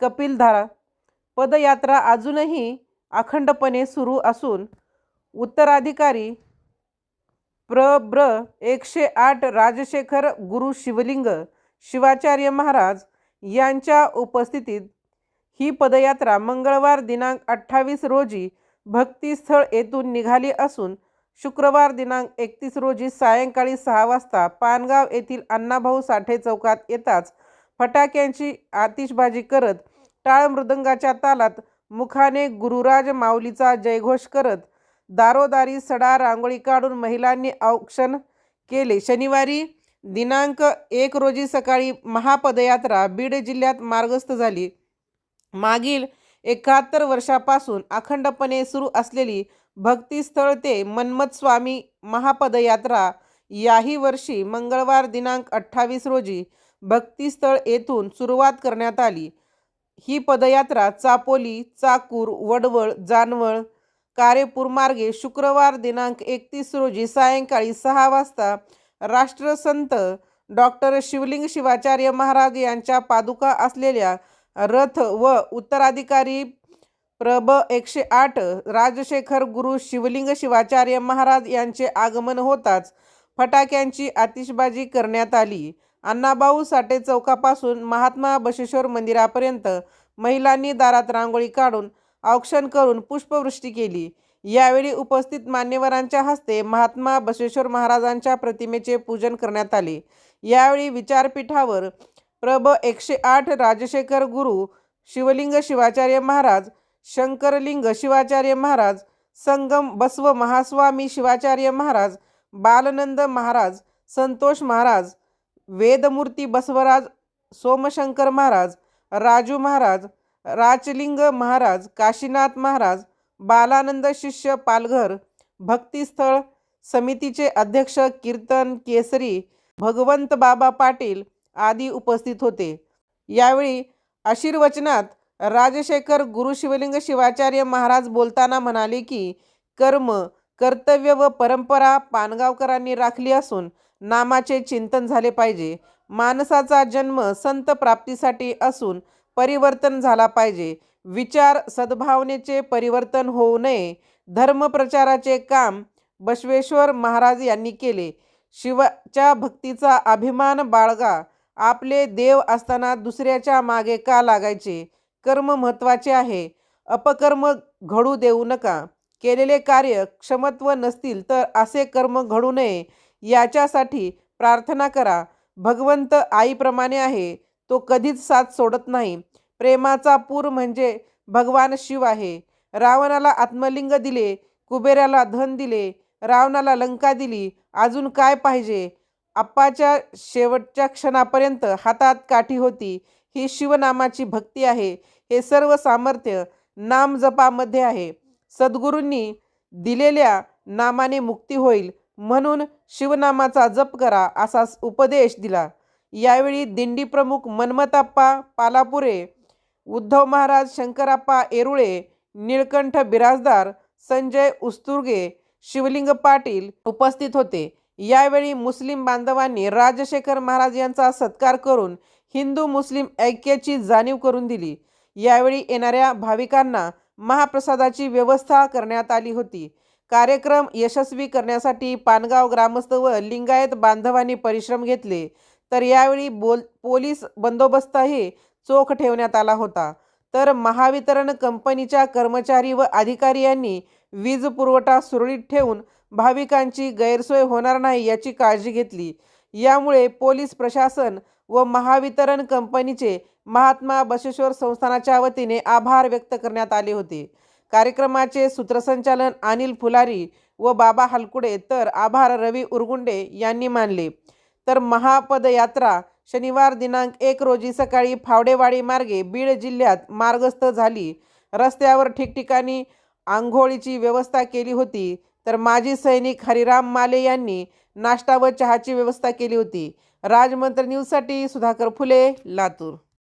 कपिलधारा पदयात्रा अजूनही अखंडपणे सुरू असून उत्तराधिकारी प्र. ब्र. एकशे आठ राजशेखर गुरु शिवलिंग शिवाचार्य महाराज यांच्या उपस्थितीत ही पदयात्रा मंगळवार दिनांक अठ्ठावीस रोजी भक्तिस्थळ येथून निघाली असून शुक्रवार दिनांक एकतीस रोजी सायंकाळी सहा वाजता पानगाव येथील अण्णाभाऊ साठे चौकात येताच फटाक्यांची आतिषबाजी करत टाळ मृदंगाच्या तालात मुखाने गुरुराज माऊलीचा जयघोष करत दारोदारी सडा रांगोळी काढून महिलांनी औक्षण केले. शनिवारी दिनांक एक रोजी सकाळी महापदयात्रा बीड जिल्ह्यात मार्गस्थ झाली. मागील एकाहत्तर वर्षापासून अखंडपणे सुरू असलेली भक्तिस्थळ ते मन्मथ स्वामी महापदयात्रा याही वर्षी मंगळवार दिनांक अठ्ठावीस रोजी भक्तिस्थळ येथून सुरुवात करण्यात आली. ही पदयात्रा चापोली चाकूर वडवळ जानवळ कारेपूर मार्गे शुक्रवार दिनांक एकतीस रोजी सायंकाळी सहा वाजता राष्ट्रसंत डॉक्टर शिवलिंग शिवाचार्य महाराज यांच्या पादुका असलेल्या रथ व उत्तराधिकारी प्रभ एकशे आठ राजशेखर गुरु शिवलिंग शिवाचार्य महाराज यांचे आगमन होताच फटाक्यांची आतिषबाजी करण्यात आली. अण्णाभाऊ साठे चौकापासून महात्मा बशेश्वर मंदिरापर्यंत महिलांनी दारात रांगोळी काढून औक्षण करून पुष्पवृष्टी केली. यावेळी उपस्थित मान्यवरांच्या हस्ते महात्मा बसवेश्वर महाराजांच्या प्रतिमेचे पूजन करण्यात आले. यावेळी विचारपीठावर प्रभ एकशे आठ राजशेखर गुरु शिवलिंग शिवाचार्य महाराज शंकरलिंग शिवाचार्य महाराज संगम बसव महास्वामी शिवाचार्य महाराज बालनंद महाराज संतोष महाराज वेदमूर्ती बसवराज सोमशंकर महाराज राजू महाराज राचलिंग महाराज काशीनाथ महाराज बालानंद शिष्य पालघर भक्तिस्थळ समितीचे अध्यक्ष कीर्तन केसरी भगवंत बाबा पाटील आदी उपस्थित होते. यावेळी आशीर्वचनात राजशेखर गुरु शिवलिंग शिवाचार्य महाराज बोलताना म्हणाले की कर्म कर्तव्य व परंपरा पानगावकरांनी राखली असून नामाचे चिंतन झाले पाहिजे. माणसाचा जन्म संत प्राप्तीसाठी असून परिवर्तन झाला पाहिजे. विचार सद्भावनेचे परिवर्तन होऊ नये. धर्मप्रचाराचे काम बसवेश्वर महाराज यांनी केले. शिवाच्या भक्तीचा अभिमान बाळगा. आपले देव असताना दुसऱ्याच्या मागे का लागायचे? कर्म महत्त्वाचे आहे. अपकर्म घडू देऊ नका. केलेले कार्य क्षमत्व नसतील तर असे कर्म घडू नये. याच्यासाठी प्रार्थना करा. भगवंत आईप्रमाणे आहे. तो कधीच साथ सोडत नाही. प्रेमाचा पूर म्हणजे भगवान शिव आहे. रावणाला आत्मलिंग दिले कुबेराला धन दिले रावणाला लंका दिली. अजून काय पाहिजे? आप्पाच्या शेवटच्या क्षणापर्यंत हातात काठी होती. ही शिवनामाची भक्ती आहे. हे सर्व सामर्थ्य नाम जपामध्ये आहे. सद्गुरूंनी दिलेल्या नामाने मुक्ती होईल. म्हणून शिवनामाचा जप करा असा उपदेश दिला. यावेळी दिंडी प्रमुख मनमताप्पा पालापुरे उद्धव महाराज शंकराप्पा येरुळे निळकंठ बिराजदार संजय उस्तुर्गे शिवलिंग पाटील उपस्थित होते. यावेळी मुस्लिम बांधवांनी राजशेखर महाराज यांचा सत्कार करून हिंदू मुस्लिम ऐक्याची जाणीव करून दिली. यावेळी येणाऱ्या भाविकांना महाप्रसादाची व्यवस्था करण्यात आली होती. कार्यक्रम यशस्वी करण्यासाठी पानगाव ग्रामस्थ व लिंगायत बांधवांनी परिश्रम घेतले. तर यावेळी बोल पोलीस बंदोबस्तही चोख ठेवण्यात आला होता. तर महावितरण कंपनीच्या कर्मचारी व अधिकारी यांनी वीज पुरवठा सुरळीत ठेवून भाविकांची गैरसोय होणार नाही याची काळजी घेतली. यामुळे पोलीस प्रशासन व महावितरण कंपनीचे महात्मा बसेश्वर संस्थानाच्या वतीने आभार व्यक्त करण्यात आले होते. कार्यक्रमाचे सूत्रसंचालन अनिल फुलारी व बाबा हलकुडे तर आभार रवी उरगुंडे यांनी मानले. तर महापदयात्रा शनिवार दिनांक एक रोजी सकाळी फावडेवाडी मार्गे बीड जिल्ह्यात मार्गस्थ झाली. रस्त्यावर ठिकठिकाणी आंघोळीची व्यवस्था केली होती. तर माजी सैनिक हरिराम माले यांनी नाश्ता व चहाची व्यवस्था केली होती. राजमंत्र न्यूजसाठी सुधाकर फुले लातूर.